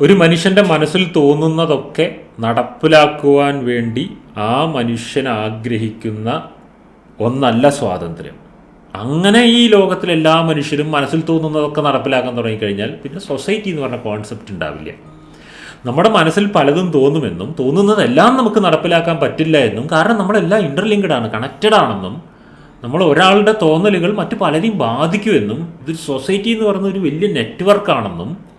ഒരു മനുഷ്യന്റെ മനസ്സിൽ തോന്നുന്നതൊക്കെ നടപ്പിലാക്കുവാൻ വേണ്ടി ആ മനുഷ്യൻ ആഗ്രഹിക്കുന്ന ഒന്നല്ല സ്വാതന്ത്ര്യം. അങ്ങനെ ഈ ലോകത്തിലെ എല്ലാ മനുഷ്യരും മനസ്സിൽ തോന്നുന്നതൊക്കെ നടപ്പിലാക്കാൻ തുടങ്ങിക്കഴിഞ്ഞാൽ പിന്നെ സൊസൈറ്റി എന്ന് പറഞ്ഞ കോൺസെപ്റ്റ് ഉണ്ടാവില്ല. നമ്മുടെ മനസ്സിൽ പലതും തോന്നുമെന്നും തോന്നുന്നതെല്ലാം നമുക്ക് നടപ്പിലാക്കാൻ പറ്റില്ല എന്നും കാരണം നമ്മളെല്ലാം ഇന്റർലിങ്ക്ഡ് ആണ് കണക്റ്റഡ് ആണെന്നും നമ്മൾ ഒരാളുടെ തോന്നലുകൾ മറ്റു പലരെയും ബാധിക്കുമെന്നും ഇതൊരു സൊസൈറ്റി എന്ന് പറയുന്ന ഒരു വലിയ നെറ്റ്വർക്കാണെന്നും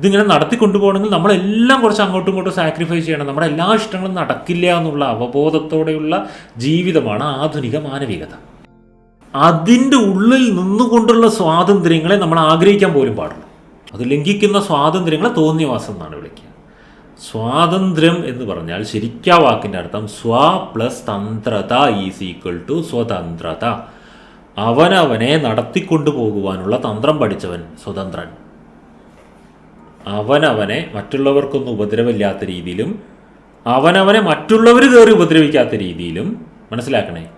ഇതിങ്ങനെ നടത്തിക്കൊണ്ടുപോകണമെങ്കിൽ നമ്മളെല്ലാം കുറച്ച് അങ്ങോട്ടും ഇങ്ങോട്ടും സാക്രിഫൈസ് ചെയ്യണം. നമ്മുടെ എല്ലാ ഇഷ്ടങ്ങളും നടക്കില്ല എന്നുള്ള അവബോധത്തോടെയുള്ള ജീവിതമാണ് ആധുനിക മാനവികത. അതിന്റെ ഉള്ളിൽ നിന്നുകൊണ്ടുള്ള സ്വാതന്ത്ര്യങ്ങളെ നമ്മൾ ആഗ്രഹിക്കാൻ പോലും പാടില്ല അത് ലംഘിക്കുന്ന സ്വാതന്ത്ര്യങ്ങളെ തോന്നിയവാസം എന്നാണ് വിളിക്കുക. സ്വാതന്ത്ര്യം എന്ന് പറഞ്ഞാൽ ശരിക്കാ വാക്കിന്റെ അർത്ഥം സ്വ പ്ലസ് തന്ത്രത ഈസ് ഈക്വൽ ടു സ്വതന്ത്രത. അവനവനെ നടത്തിക്കൊണ്ടു പോകുവാനുള്ള തന്ത്രം പഠിച്ചവൻ സ്വതന്ത്രൻ. അവനവനെ മറ്റുള്ളവർക്കൊന്നും ഉപദ്രവമില്ലാത്ത രീതിയിലും അവനവനെ മറ്റുള്ളവർ കയറി ഉപദ്രവിക്കാത്ത രീതിയിലും മനസ്സിലാക്കണേ?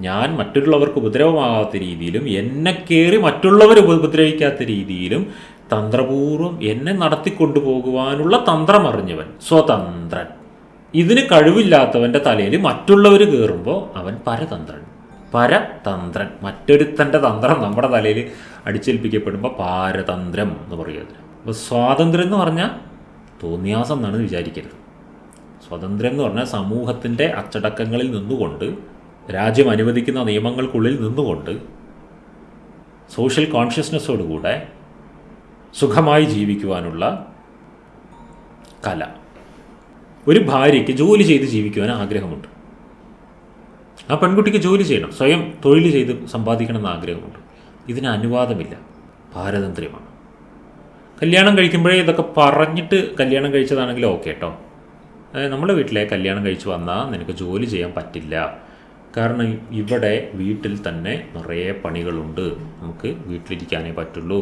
ഞാൻ മറ്റുള്ളവർക്ക് ഉപദ്രവമാകാത്ത രീതിയിലും എന്നെ കയറി മറ്റുള്ളവർ ഉപദ്രവിക്കാത്ത രീതിയിലും തന്ത്രപൂർവം എന്നെ നടത്തിക്കൊണ്ടുപോകുവാനുള്ള തന്ത്രം അറിഞ്ഞവൻ സ്വതന്ത്രൻ. ഇതിന് കഴിവില്ലാത്തവന്റെ തലയിൽ മറ്റുള്ളവർ കയറുമ്പോൾ അവൻ പരതന്ത്രൻ. പരതന്ത്രൻ. മറ്റൊരുത്തന്റെ തന്ത്രം നമ്മുടെ തലയിൽ അടിച്ചേൽപ്പിക്കപ്പെടുമ്പോൾ പാരതന്ത്രം എന്ന് പറയുന്നത്. അപ്പോൾ സ്വാതന്ത്ര്യം എന്ന് പറഞ്ഞാൽ തോന്നിയാസം എന്നാണ് വിചാരിക്കരുത്. സ്വാതന്ത്ര്യം എന്ന് പറഞ്ഞാൽ സമൂഹത്തിന്റെ അച്ചടക്കങ്ങളിൽ നിന്നുകൊണ്ട് രാജ്യം അനുവദിക്കുന്ന നിയമങ്ങൾക്കുള്ളിൽ നിന്നുകൊണ്ട് സോഷ്യൽ കോൺഷ്യസ്നെസ്സോടുകൂടെ സുഖമായി ജീവിക്കുവാനുള്ള കല. ഒരു ഭാര്യയ്ക്ക് ജോലി ചെയ്ത് ജീവിക്കുവാൻ ആഗ്രഹമുണ്ട്. ആ പെൺകുട്ടിക്ക് ജോലി ചെയ്യണം. സ്വയം തൊഴിൽ ചെയ്ത് സമ്പാദിക്കണം ആഗ്രഹമുണ്ട്. ഇതിന് അനുവാദമില്ല. പാരതന്ത്ര്യമാണ്. കല്യാണം കഴിക്കുമ്പോഴേ ഇതൊക്കെ പറഞ്ഞിട്ട് കല്യാണം കഴിച്ചതാണെങ്കിൽ ഓക്കെ കേട്ടോ നമ്മുടെ വീട്ടിലെ കല്യാണം കഴിച്ച് വന്നാൽ നിനക്ക് ജോലി ചെയ്യാൻ പറ്റില്ല. കാരണം ഇവിടെ വീട്ടിൽ തന്നെ നിറയെ പണികളുണ്ട്. നമുക്ക് വീട്ടിലിരിക്കാനേ പറ്റുള്ളൂ.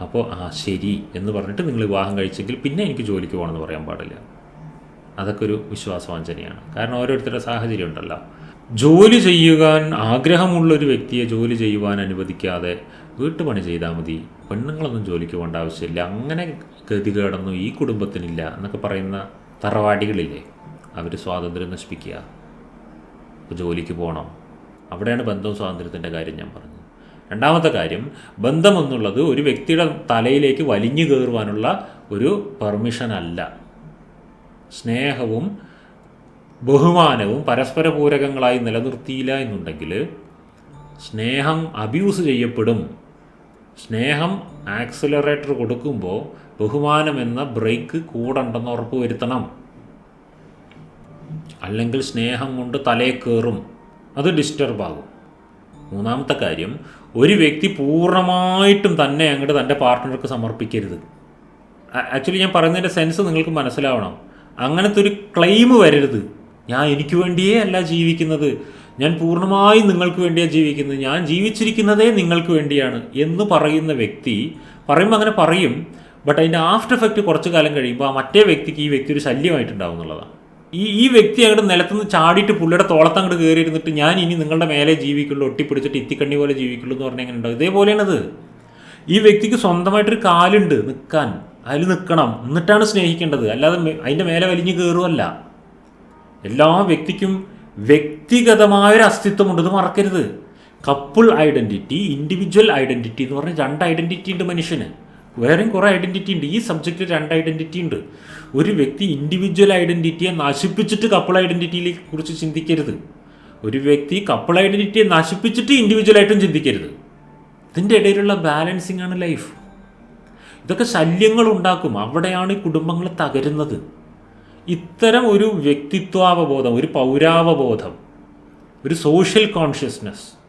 അപ്പോൾ ആ ശരി എന്ന് പറഞ്ഞിട്ട് നിങ്ങൾ വിവാഹം കഴിച്ചെങ്കിൽ പിന്നെ എനിക്ക് ജോലിക്ക് പോകണമെന്ന് പറയാൻ പാടില്ല. അതൊക്കെ ഒരു വിശ്വാസവാഞ്ചനയാണ്. കാരണം ഓരോരുത്തരുടെ സാഹചര്യം ഉണ്ടല്ലോ. ജോലി ചെയ്യുവാൻ ആഗ്രഹമുള്ളൊരു വ്യക്തിയെ ജോലി ചെയ്യുവാൻ അനുവദിക്കാതെ വീട്ടുപണി ചെയ്താൽ മതി. പെണ്ണുങ്ങളൊന്നും ജോലിക്ക് പോകേണ്ട ആവശ്യമില്ല. അങ്ങനെ ഗതികേടൊന്നും ഈ കുടുംബത്തിനില്ല എന്നൊക്കെ പറയുന്ന തറവാടികളില്ലേ? അവർ സ്വാതന്ത്ര്യം നശിപ്പിക്കുക. ജോലിക്ക് പോകണം. അവിടെയാണ് ബന്ധവും സ്വാതന്ത്ര്യത്തിന്റെ കാര്യം ഞാൻ പറഞ്ഞത്. രണ്ടാമത്തെ കാര്യം ബന്ധം എന്നുള്ളത് ഒരു വ്യക്തിയുടെ തലയിലേക്ക് വലിഞ്ഞു കയറുവാനുള്ള ഒരു പെർമിഷൻ അല്ല. സ്നേഹവും ബഹുമാനവും പരസ്പര പൂരകങ്ങളായി നിലനിർത്തിയില്ല എന്നുണ്ടെങ്കിൽ സ്നേഹം അബ്യൂസ് ചെയ്യപ്പെടും. സ്നേഹം ആക്സിലറേറ്റർ കൊടുക്കുമ്പോൾ ബഹുമാനം എന്ന ബ്രേക്ക് കൂടണ്ടെന്ന് ഉറപ്പ് വരുത്തണം. അല്ലെങ്കിൽ സ്നേഹം കൊണ്ട് തലേ കയറും അത് ഡിസ്റ്റർബ് ആകും. മൂന്നാമത്തെ കാര്യം ഒരു വ്യക്തി പൂർണമായിട്ടും തന്നെ അങ്ങോട്ട് തന്റെ പാർട്ട്ണർക്ക് സമർപ്പിക്കരുത്. ആക്ച്വലി ഞാൻ പറയുന്നതിന്റെ സെൻസ് നിങ്ങൾക്ക് മനസ്സിലാവണം. അങ്ങനത്തെ ഒരു ക്ലെയിം വരരുത്. ഞാൻ എനിക്ക് വേണ്ടിയേ അല്ല ജീവിക്കുന്നത്. ഞാൻ പൂർണമായും നിങ്ങൾക്ക് വേണ്ടിയാണ് ജീവിക്കുന്നത്. ഞാൻ ജീവിച്ചിരിക്കുന്നതേ നിങ്ങൾക്ക് വേണ്ടിയാണ് എന്ന് പറയുന്ന വ്യക്തി പറയുമ്പോൾ അങ്ങനെ പറയും. ബട്ട് അതിന്റെ ആഫ്റ്റർ എഫക്റ്റ് കുറച്ച് കാലം കഴിയുമ്പോൾ ആ മറ്റേ വ്യക്തിക്ക് ഈ വ്യക്തി ഒരു ശല്യമായിട്ടുണ്ടാവും എന്നുള്ളതാണ്. ഈ ഈ വ്യക്തി അങ്ങോട്ട് നിലത്തുനിന്ന് ചാടിയിട്ട് പുള്ളിയുടെ തോളത്ത് അങ്ങോട്ട് കയറി ഇരുന്നിട്ട് ഞാൻ ഇനി നിങ്ങളുടെ മേലെ ജീവിക്കുള്ളൂ ഒട്ടിപ്പിടിച്ചിട്ട് ഇത്തിക്കണ്ണി പോലെ ജീവിക്കുള്ളൂ എന്ന് പറഞ്ഞാൽ എങ്ങനെ ഉണ്ടാവും ഇതേപോലെയാണത് ഈ വ്യക്തിക്ക് സ്വന്തമായിട്ടൊരു കാലുണ്ട് നിൽക്കാൻ അതിൽ നിൽക്കണം എന്നിട്ടാണ് സ്നേഹിക്കേണ്ടത്. അല്ലാതെ അതിന്റെ മേലെ വലിഞ്ഞു കയറുമല്ല എല്ലാ വ്യക്തിക്കും വ്യക്തിഗതമായൊരു അസ്തിത്വമുണ്ട് ഇത് മറക്കരുത്. കപ്പിൾ ഐഡന്റിറ്റി ഇൻഡിവിജ്വൽ ഐഡന്റിറ്റി എന്ന് പറഞ്ഞാൽ രണ്ട് ഐഡന്റിറ്റി ഉണ്ട് മനുഷ്യന്. വേറെയും കുറേ ഐഡന്റിറ്റി ഉണ്ട്. ഈ സബ്ജക്റ്റിൽ രണ്ട് ഐഡന്റിറ്റി ഉണ്ട്. ഒരു വ്യക്തി ഇൻഡിവിജ്വൽ ഐഡന്റിറ്റിയെ നശിപ്പിച്ചിട്ട് കപ്പിൾ ഐഡന്റിറ്റിയെ കുറിച്ച് ചിന്തിക്കരുത്. ഒരു വ്യക്തി കപ്പിൾ ഐഡന്റിറ്റിയെ നശിപ്പിച്ചിട്ട് ഇൻഡിവിജ്വൽ ആയിട്ടും ചിന്തിക്കരുത്. ഇതിന്റെ ഇടയിലുള്ള ബാലൻസിങ് ആണ് ലൈഫ്. ഇതൊക്കെ ശല്യങ്ങൾ ഉണ്ടാക്കും. അവിടെയാണ് ഈ കുടുംബങ്ങൾ തകരുന്നത്. ഇത്തരം ഒരു വ്യക്തിത്വാവബോധം ഒരു പൗരാവബോധം ഒരു സോഷ്യൽ കോൺഷ്യസ്നസ്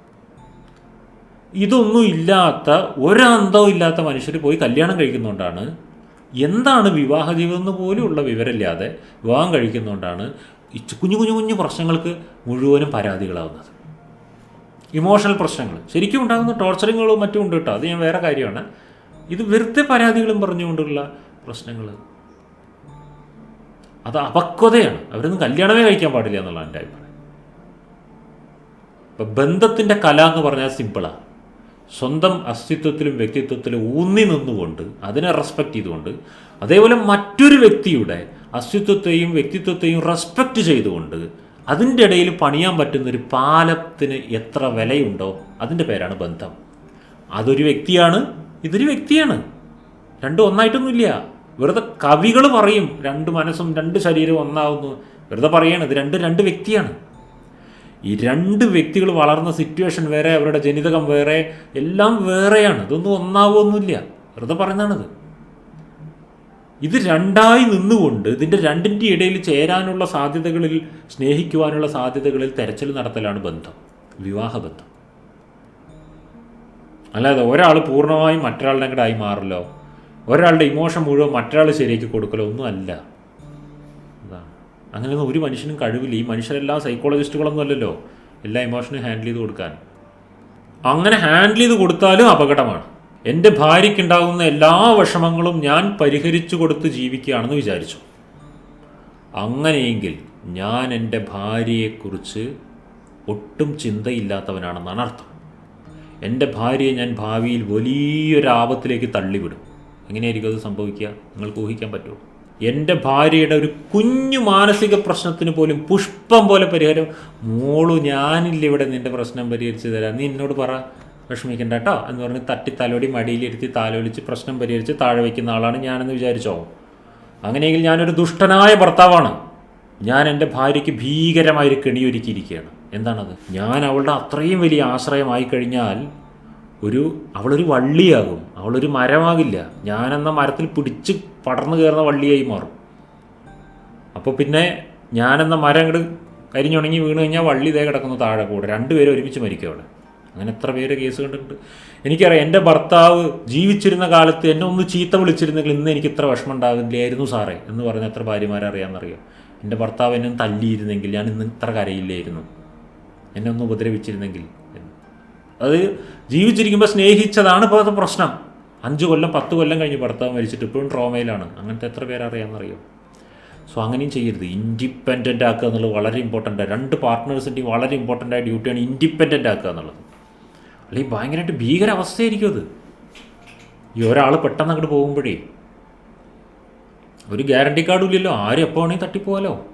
ഇതൊന്നും ഇല്ലാത്ത ഒരന്തവും ഇല്ലാത്ത മനുഷ്യർ പോയി കല്യാണം കഴിക്കുന്നതുകൊണ്ടാണ് എന്താണ് വിവാഹ ജീവിതം എന്ന് പോലുമുള്ള വിവരമില്ലാതെ വിവാഹം കഴിക്കുന്നതുകൊണ്ടാണ് ഈ കുഞ്ഞു കുഞ്ഞു കുഞ്ഞു പ്രശ്നങ്ങൾക്ക് മുഴുവനും പരാതികളാവുന്നത്. ഇമോഷണൽ പ്രശ്നങ്ങൾ. ശരിക്കും ഉണ്ടാകുന്ന ടോർച്ചറിങ്ങുകളും മറ്റും ഉണ്ട് കേട്ടോ. അത് ഞാൻ വേറെ കാര്യമാണ്. ഇത് വെറുതെ പരാതികളും പറഞ്ഞുകൊണ്ടുള്ള പ്രശ്നങ്ങൾ അത് അപക്വതയാണ് അവരൊന്നും കല്യാണമേ കഴിക്കാൻ പാടില്ല എന്നുള്ള എന്റെ അഭിപ്രായം. ഇപ്പം ബന്ധത്തിന്റെ കല എന്ന് പറഞ്ഞാൽ സിമ്പിളാണ് സ്വന്തം അസ്തിത്വത്തിലും വ്യക്തിത്വത്തിലും ഊന്നി നിന്നുകൊണ്ട് അതിനെ റെസ്പെക്റ്റ് ചെയ്തുകൊണ്ട് അതേപോലെ മറ്റൊരു വ്യക്തിയുടെ അസ്തിത്വത്തെയും വ്യക്തിത്വത്തെയും റെസ്പെക്റ്റ് ചെയ്തുകൊണ്ട് അതിന്റെ ഇടയിൽ പണിയാൻ പറ്റുന്നൊരു പാലത്തിന് എത്ര വിലയുണ്ടോ അതിന്റെ പേരാണ് ബന്ധം. അതൊരു വ്യക്തിയാണ് ഇതൊരു വ്യക്തിയാണ്. രണ്ടും ഒന്നായിട്ടൊന്നുമില്ല. വെറുതെ കവികൾ പറയും രണ്ട് മനസ്സും രണ്ട് ശരീരവും ഒന്നാവുന്നു. വെറുതെ പറയാണ് ഇത് രണ്ട് രണ്ട് വ്യക്തിയാണ്. ഈ രണ്ട് വ്യക്തികൾ വളർന്ന സിറ്റുവേഷൻ വേറെ അവരുടെ ജനിതകം വേറെ എല്ലാം വേറെയാണ്. ഇതൊന്നും ഒന്നാവുമൊന്നുമില്ല. വെറുതെ പറയുന്നതാണിത്. ഇത് രണ്ടായി നിന്നുകൊണ്ട് ഇതിന്റെ രണ്ടിന്റെ ഇടയിൽ ചേരാനുള്ള സാധ്യതകളിൽ സ്നേഹിക്കുവാനുള്ള സാധ്യതകളിൽ തെരച്ചിൽ നടത്തലാണ് ബന്ധം വിവാഹബന്ധം. അല്ലാതെ ഒരാൾ പൂർണമായും മറ്റൊരാളുടെ കൂടെ ആയി മാറില്ലോ. ഒരാളുടെ ഇമോഷൻ മുഴുവൻ മറ്റൊരാൾ ശരിയാക്കി കൊടുക്കലോ ഒന്നും അല്ല. അങ്ങനെയൊന്നും ഒരു മനുഷ്യനും കഴിവില്ല. ഈ മനുഷ്യരെല്ലാം സൈക്കോളജിസ്റ്റുകളൊന്നും അല്ലല്ലോ. എല്ലാ ഇമോഷനും ഹാൻഡിൽ ചെയ്ത് കൊടുക്കാൻ. അങ്ങനെ ഹാൻഡിൽ ചെയ്ത് കൊടുത്താലും അപകടമാണ്. എന്റെ ഭാര്യയ്ക്കുണ്ടാകുന്ന എല്ലാ വിഷമങ്ങളും ഞാൻ പരിഹരിച്ചു കൊടുത്ത് ജീവിക്കുകയാണെന്ന് വിചാരിച്ചു. അങ്ങനെയെങ്കിൽ ഞാൻ എന്റെ ഭാര്യയെക്കുറിച്ച് ഒട്ടും ചിന്തയില്ലാത്തവനാണെന്നാണ് അർത്ഥം. എന്റെ ഭാര്യയെ ഞാൻ ഭാവിയിൽ വലിയൊരു ആപത്തിലേക്ക് തള്ളിവിടും. എങ്ങനെയായിരിക്കും അത് സംഭവിക്കുക. നിങ്ങൾക്ക് ഊഹിക്കാൻ പറ്റുമോ? എന്റെ ഭാര്യയുടെ ഒരു കുഞ്ഞു മാനസിക പ്രശ്നത്തിന് പോലും പുഷ്പം പോലെ പരിഹാരം. മോളു ഞാനില്ല ഇവിടെ നിന്റെ പ്രശ്നം പരിഹരിച്ച് തരാം. നീ എന്നോട് പറ വിഷമിക്കണ്ട കേട്ടോ എന്ന് പറഞ്ഞ് തട്ടി തലോടി മടിയിലിരുത്തി താലോലിച്ച് പ്രശ്നം പരിഹരിച്ച് താഴെ വയ്ക്കുന്ന ആളാണ് ഞാനെന്ന് വിചാരിച്ചോ? അങ്ങനെയെങ്കിൽ ഞാനൊരു ദുഷ്ടനായ ഭർത്താവാണ്. ഞാൻ എന്റെ ഭാര്യയ്ക്ക് ഭീകരമായൊരു കെണിയൊരുക്കിയിരിക്കുകയാണ്. എന്താണത്? ഞാൻ അവളുടെ അത്രയും വലിയ ആശ്രയമായി കഴിഞ്ഞാൽ ഒരു അവളൊരു വള്ളിയാകും. അവളൊരു മരമാകില്ല. ഞാനെന്ന മരത്തിൽ പിടിച്ച് പടർന്നു കയറുന്ന വള്ളിയായി മാറും. അപ്പോൾ പിന്നെ ഞാനെന്ന മരം അങ്ങോട്ട് കരിഞ്ഞുണങ്ങി വീണ് കഴിഞ്ഞാൽ വള്ളി ഇതേ കിടക്കുന്നു താഴെ കൂടെ. രണ്ടുപേരും ഒരുമിച്ച് മരിക്കും അവിടെ. അങ്ങനെ എത്ര പേര് കേസ് കണ്ടിട്ടുണ്ട്. എനിക്കറിയാം എന്റെ ഭർത്താവ് ജീവിച്ചിരുന്ന കാലത്ത് എന്നെ ഒന്ന് ചീത്ത വിളിച്ചിരുന്നെങ്കിൽ ഇന്ന് എനിക്ക് ഇത്ര വിഷമം ഉണ്ടാകില്ലായിരുന്നു സാറേ എന്ന് പറഞ്ഞ എത്ര ഭാര്യമാരെ അറിയാമെന്നറിയാം. എന്റെ ഭർത്താവ് എന്നെ തല്ലിയിരുന്നെങ്കിൽ ഞാൻ ഇന്ന് ഇത്ര കരയില്ലായിരുന്നു. എന്നെ ഒന്ന് ഉപദ്രവിച്ചിരുന്നെങ്കിൽ. അത് ജീവിച്ചിരിക്കുമ്പോൾ സ്നേഹിച്ചതാണ് ഇപ്പോൾ അത് പ്രശ്നം. അഞ്ച് കൊല്ലം പത്ത് കൊല്ലം കഴിഞ്ഞ് ഭർത്താവ് മരിച്ചിട്ട് ഇപ്പോഴും ട്രോമയിലാണ്. അങ്ങനത്തെ എത്ര പേരറിയാമെന്നറിയോ സോ അങ്ങനെയും ചെയ്യരുത്. ഇൻഡിപെൻഡന്റ് ആക്കുക എന്നുള്ളത് വളരെ ഇമ്പോർട്ടന്റ് രണ്ട് പാർട്ട്നേഴ്സിന്റെയും വളരെ ഇമ്പോർട്ടന്റ് ആയ ഡ്യൂട്ടിയാണ് ഇൻഡിപെൻഡന്റ് ആക്കുക എന്നുള്ളത്. അല്ലെങ്കിൽ ഭയങ്കരമായിട്ട് ഭീകര അവസ്ഥയായിരിക്കും അത്. ഈ ഒരാൾ പെട്ടെന്ന് അങ്ങോട്ട് പോകുമ്പോഴേ. ഒരു ഗ്യാരണ്ടി കാർഡും ഇല്ലല്ലോ. ആരും എപ്പോൾ വേണമെങ്കിൽ തട്ടിപ്പോവാലോ.